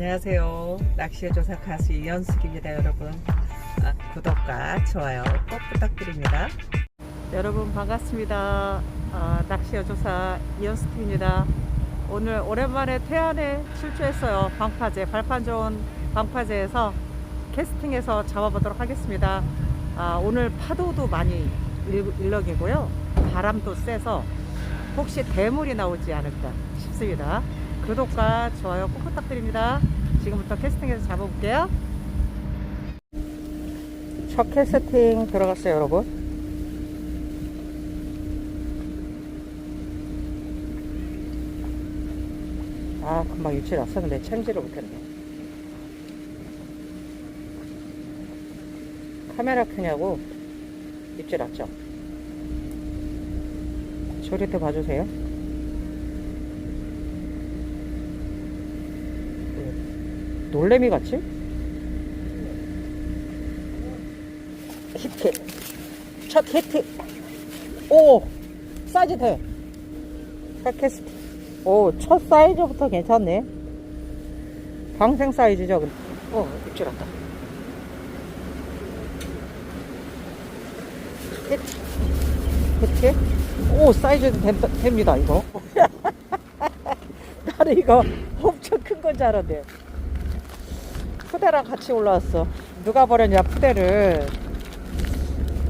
안녕하세요. 낚시의 조사 가수 이연숙입니다, 여러분. 아, 구독과 좋아요 꼭 부탁드립니다. 여러분 반갑습니다. 아, 낚시의 조사 이연숙입니다. 오늘 오랜만에 태안에 출조했어요. 방파제, 발판 좋은 방파제에서 캐스팅해서 잡아보도록 하겠습니다. 아, 오늘 파도도 많이 일- 일렁이고요. 바람도 세서 혹시 대물이 나오지 않을까 싶습니다. 구독과 좋아요 꼭 부탁드립니다. 지금부터 캐스팅해서 잡아볼게요. 첫 캐스팅 들어갔어요, 여러분. 아, 금방 유치 났어. 근데 참지를 못했네. 카메라 켜냐고 입질 났죠? 조리대 봐주세요. 놀래미 같지? 히트. 첫 히트. 오! 사이즈 돼. 첫 캐스트. 오, 첫 사이즈부터 괜찮네. 방생 사이즈죠. 어, 입질 왔다. 히트. 오, 사이즈도 된, 됩니다, 이거. 나는 이거 엄청 큰 건 줄 알았네. 푸대랑 같이 올라왔어. 누가 버렸냐, 푸대를.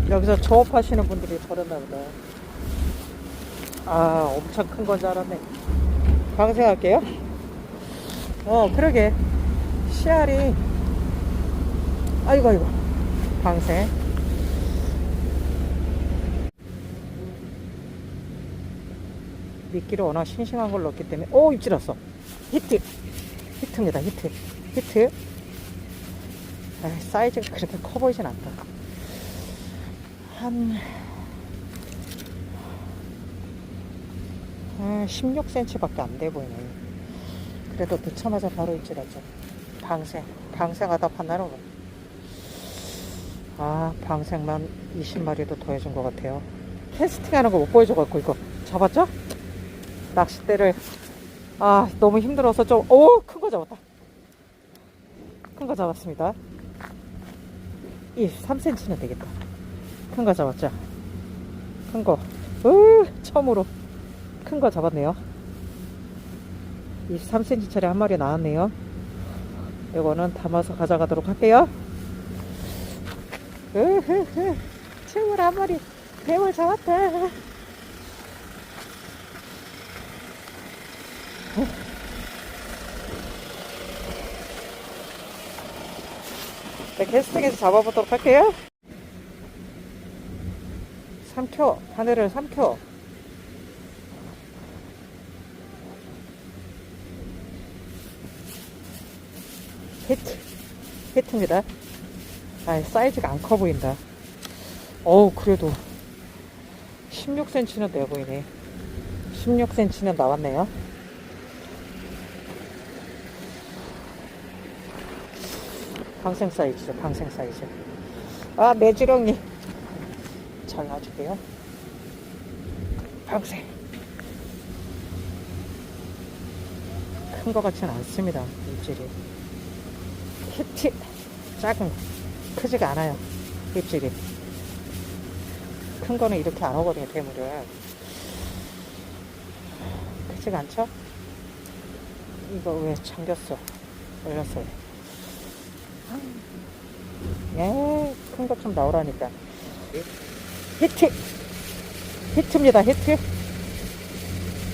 여기서 조업하시는 분들이 버렸나 보다. 아, 엄청 큰 건 줄 알았네. 방생할게요. 어, 그러게. 씨알이. 아이고, 아이고. 방생. 미끼를 워낙 싱싱한 걸 넣었기 때문에 오 입질 왔어 히트 히트입니다 히트 히트 아, 사이즈가 그렇게 커 보이진 않다. 한 아, 16cm 밖에 안 돼 보이네. 그래도 넣자마자 바로 입질 왔죠. 방생 방생하다 판단은 아 방생만 20마리도 더 해준 것 같아요. 캐스팅하는 거 못 보여줘갖고 이거 잡았죠? 낚싯대를 아 너무 힘들어서 좀 오 큰 거 잡았다. 큰 거 잡았습니다 이 3cm는 되겠다. 큰 거 잡았죠? 큰 거. 으 처음으로. 큰 거 잡았네요. 23cm짜리 한 마리 나왔네요. 이거는 담아서 가져가도록 할게요. 으흐흐. 최물 한 마리. 대물 잡았다 네, 캐스팅해서 잡아보도록 할게요. 3켜, 바늘을 3켜. 히트, 히트입니다. 아, 사이즈가 안 커 보인다. 어우, 그래도 16cm는 돼 보이네. 16cm는 나왔네요. 방생 사이즈죠, 방생 사이즈. 아, 매주령님. 잘 놔줄게요. 방생. 큰거 같지는 않습니다, 입질이. 히트. 작은, 크지가 않아요, 입질이. 큰 거는 이렇게 안 오거든요, 대물을. 크지가 않죠? 이거 왜 잠겼어? 열렸어요. 예, 큰 것 좀 나오라니까. 히트! 히트입니다, 히트.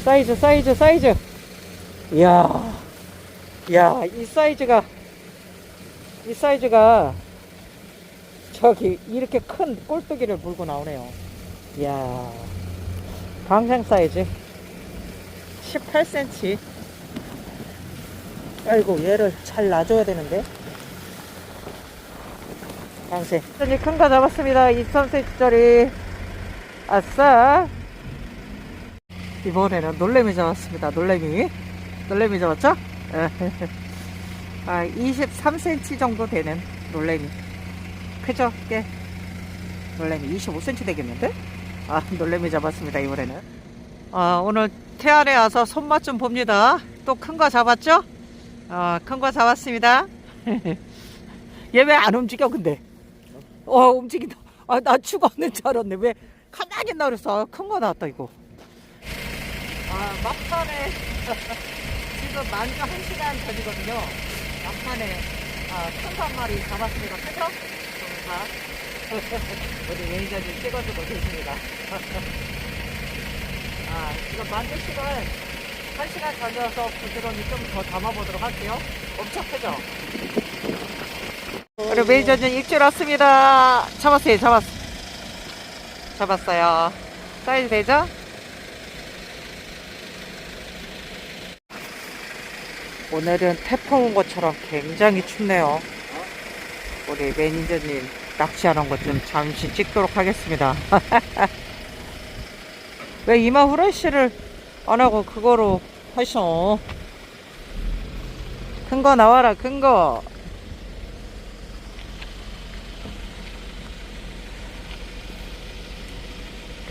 사이즈, 사이즈, 사이즈. 이야, 이야, 이 사이즈가, 이 사이즈가, 저기, 이렇게 큰 꼴뚜기를 물고 나오네요. 이야, 방생 사이즈. 18cm. 아이고, 얘를 잘 놔줘야 되는데. 방생. 큰거 잡았습니다. 23cm짜리. 아싸. 이번에는 놀래미 잡았습니다. 놀래미. 놀래미 잡았죠? 아, 23cm 정도 되는 놀래미. 크죠? 꽤. 놀래미 25cm 되겠는데? 아, 놀래미 잡았습니다. 이번에는. 아, 오늘 태안에 와서 손맛 좀 봅니다. 또 큰 거 잡았죠? 어, 큰거 잡았습니다. 얘 왜 안 움직여, 근데? 어, 움직인다. 아, 나 죽었는 줄 알았네. 왜 가만히 있나 그랬어. 큰거 나왔다, 이거. 아, 막판에. 지금 만주 한 시간 전이거든요. 막판에, 아, 큰거한 마리 잡았습니다. 그죠? 자, 우리 매니저님 찍어주고 계십니다. 아, 지금 만주 시간 한 시간 전이어서 부지런히 좀 더 담아보도록 할게요. 엄청 크죠? 우리 매니저님 입질 왔습니다. 잡았어요, 잡았어. 잡았어요. 사이즈 되죠? 오늘은 태풍 온 것처럼 굉장히 춥네요. 우리 매니저님 낚시하는 것 좀 잠시 찍도록 하겠습니다. 왜 이마 후레쉬를 안 하고 그거로 하셔? 큰 거 나와라, 큰 거.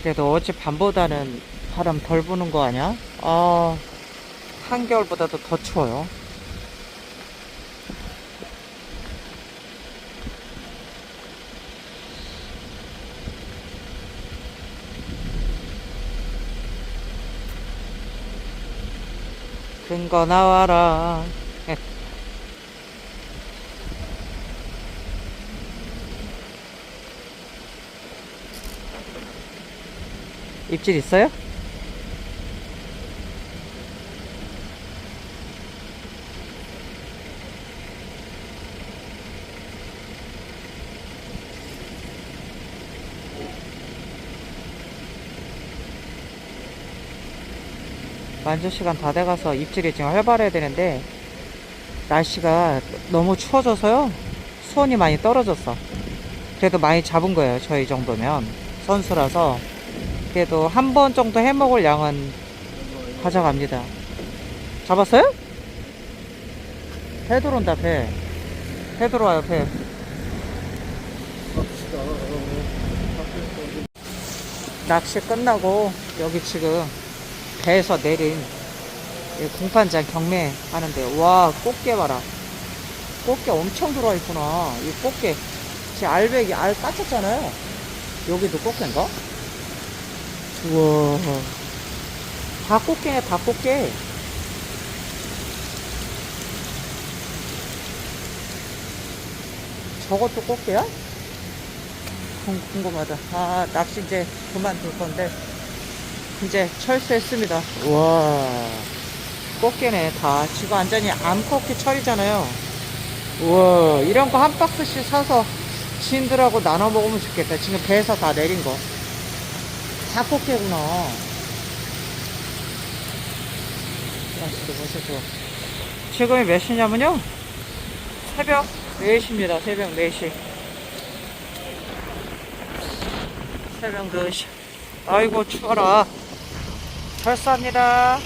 그래도 어제 밤보다는 바람 덜 부는 거 아니야? 아, 한겨울보다도 더 추워요. 큰거 나와라. 입질 있어요? 만조 시간 다 돼가서 입질이 지금 활발해야 되는데 날씨가 너무 추워져서요. 수온이 많이 떨어졌어. 그래도 많이 잡은 거예요. 저희 정도면 선수라서 그래도 한 번 정도 해 먹을 양은 가져갑니다 잡았어요? 배 들어온다 배. 배 들어와요 배. 낚시 끝나고 여기 지금 배에서 내린 이 공판장 경매 하는데 와 꽃게 봐라 꽃게 엄청 들어와 있구나 이 꽃게 제 알배기 알 까쳤잖아요 여기도 꽃게인가? 우와 다 꽃게네 다 꽃게 저것도 꽃게야? 궁- 궁금하다 아 낚시 이제 그만둘 건데 이제 철수했습니다. 우와. 꽃게네, 다. 지금 완전히 암꽃게 철이잖아요. 우와. 이런 거 한 박스씩 사서 지인들하고 나눠 먹으면 좋겠다. 지금 배에서 다 내린 거. 날씨도 멋있어. 지금이 몇 시냐면요. 새벽 4시입니다. 새벽 4시. 새벽 4시. 아이고, 추워라. 철수합니다.